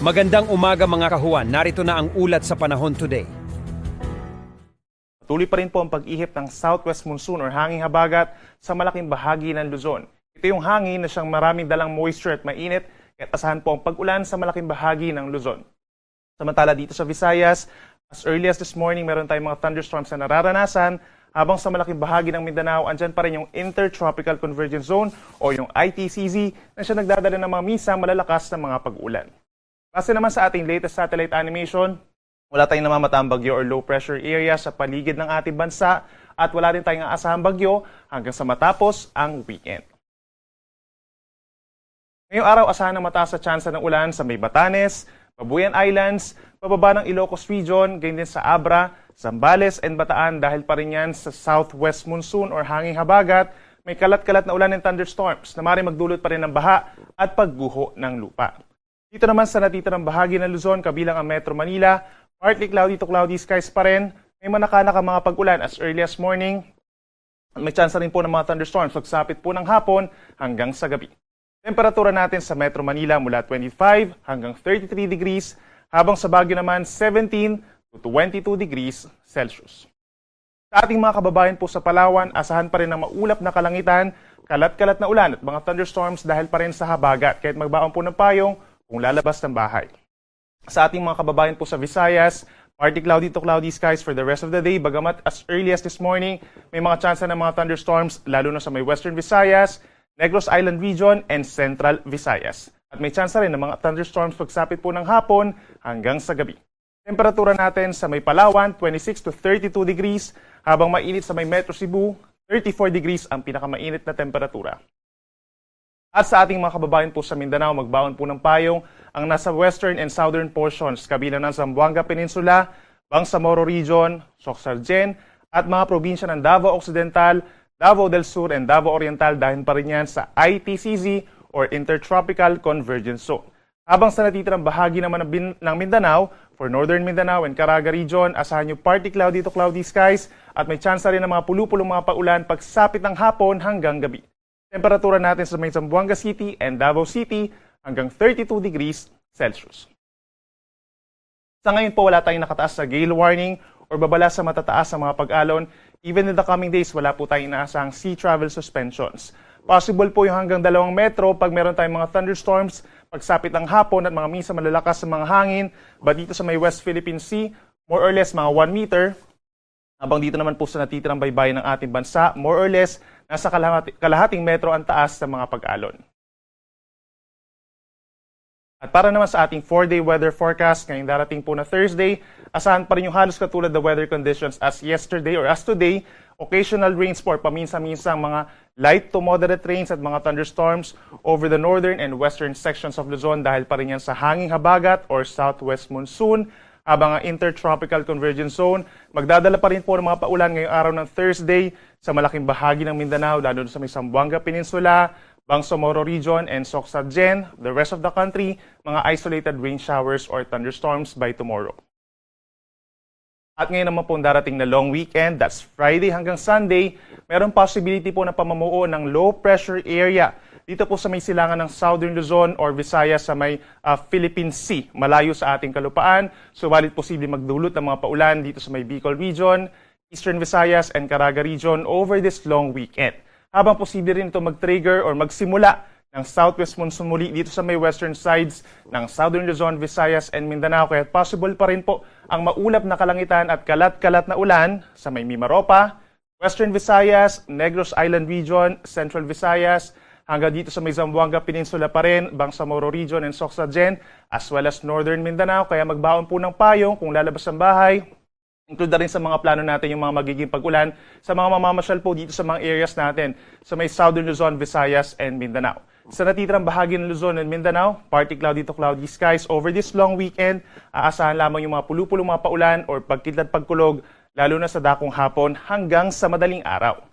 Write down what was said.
Magandang umaga mga kahuan, narito na ang ulat sa panahon today. Patuloy pa rin po ang pag-ihip ng southwest monsoon or hanging habagat sa malaking bahagi ng Luzon. Ito yung hangin na siyang maraming dalang moisture at mainit at asahan po ang pag-ulan sa malaking bahagi ng Luzon. Samantala dito sa Visayas, as early as this morning, meron tayong mga thunderstorms na nararanasan habang sa malaking bahagi ng Mindanao, andyan pa rin yung Intertropical Convergence Zone o yung ITCZ na siya nagdadala ng mga misa malalakas na mga pag-ulan. Base naman sa ating latest satellite animation, wala tayong namamataang bagyo or low pressure area sa paligid ng ating bansa at wala rin tayong aasahang bagyo hanggang sa matapos ang weekend. Ngayong araw, asahan ng mataas sa tsansa ng ulan sa May Batanes, Babuyan Islands, pababa ng Ilocos Region, ganyan din sa Abra, Zambales and Bataan dahil pa rin yan sa southwest monsoon or hanging habagat, may kalat-kalat na ulan and thunderstorms na maaaring magdulot pa rin ng baha at pagguho ng lupa. Dito naman sa natitirang bahagi ng Luzon, kabilang ang Metro Manila, partly cloudy to cloudy skies pa rin. May manakanak ang mga pag-ulan as early as morning. May chance rin po ng mga thunderstorms pagsapit po ng hapon hanggang sa gabi. Temperatura natin sa Metro Manila mula 25 hanggang 33 degrees, habang sa Baguio naman 17 to 22 degrees Celsius. Sa ating mga kababayan po sa Palawan, asahan pa rin ng maulap na kalangitan, kalat-kalat na ulan at mga thunderstorms dahil pa rin sa habagat, kahit magbaon po ng payong kung lalabas ng bahay. Sa ating mga kababayan po sa Visayas, partly cloudy to cloudy skies for the rest of the day. Bagamat as early as this morning, may mga chance ng mga thunderstorms, lalo na sa may Western Visayas, Negros Island Region, and Central Visayas. At may chance rin ng mga thunderstorms pagsapit po ng hapon hanggang sa gabi. Temperatura natin sa may Palawan, 26 to 32 degrees, habang mainit sa may Metro Cebu, 34 degrees ang pinakamainit na temperatura. At sa ating mga kababayan po sa Mindanao, magbaon po ng payong ang nasa western and southern portions, kabilang ng Zamboanga Peninsula, Bangsamoro Region, Soxargen, at mga probinsya ng Davao Occidental, Davao del Sur, and Davao Oriental dahil pa rin yan sa ITCZ or Intertropical Convergence Zone. Habang sa natitirang bahagi naman ng Mindanao, for Northern Mindanao and Caraga Region, asahan nyo partly cloudy to cloudy skies at may chance rin ng mga pulupulong mga paulan pagsapit ng hapon hanggang gabi. Temperatura natin sa may City and Davao City hanggang 32 degrees Celsius. Sa ngayon po, wala tayong nakataas sa gale warning or babala sa matataas sa mga pag-alon. Even in the coming days, wala po tayong inaasahang sea travel suspensions. Possible po yung hanggang dalawang metro pag meron tayong mga thunderstorms, pagsapit ng hapon at mga misa malalakas sa mga hangin. But dito sa may West Philippine Sea, more or less mga 1 meter. Habang dito naman po sa natitirang baybayin ng ating bansa, more or less, nasa kalahati, kalahating metro ang taas sa mga pag-alon. At para naman sa ating 4-day weather forecast ngayong darating po na Thursday, asahan pa rin yung halos katulad the weather conditions as yesterday or as today, occasional rains for paminsan-minsang mga light to moderate rains at mga thunderstorms over the northern and western sections of Luzon dahil pa rin yan sa hanging habagat or southwest monsoon habang ang intertropical convergence zone magdadala pa rin po ng mga paulan ngayong araw ng Thursday sa malaking bahagi ng Mindanao lalo sa may Zamboanga Peninsula, Bangsamoro Region and Soxargen, the rest of the country, mga isolated rain showers or thunderstorms by tomorrow. At ngayon naman po darating na long weekend, that's Friday hanggang Sunday, meron possibility po na pamumuo ng low pressure area dito po sa may silangan ng Southern Luzon or Visayas sa may ah, Philippine Sea, malayo sa ating kalupaan. Subalit posible magdulot ng mga paulan dito sa may Bicol Region, Eastern Visayas and Caraga Region over this long weekend. Habang posible rin ito mag-trigger or magsimula ng southwest monsoon muli dito sa may western sides ng Southern Luzon, Visayas and Mindanao. Kaya possible pa rin po ang maulap na kalangitan at kalat-kalat na ulan sa may Mimaropa, Western Visayas, Negros Island Region, Central Visayas, hanggang dito sa may Zamboanga Peninsula pa rin, Bangsamoro Region and Soxargen, as well as Northern Mindanao. Kaya magbaon po ng payong kung lalabas ng bahay, Include na rin sa mga plano natin yung mga magiging pag-ulan sa mga mamamasyal po dito sa mga areas natin sa may Southern Luzon, Visayas, and Mindanao. Sa natitirang bahagi ng Luzon and Mindanao, partly cloudy to cloudy skies over this long weekend, aasahan lamang yung mga pulupulong mga paulan or pagkidlat pagkulog, lalo na sa dakong hapon hanggang sa madaling araw.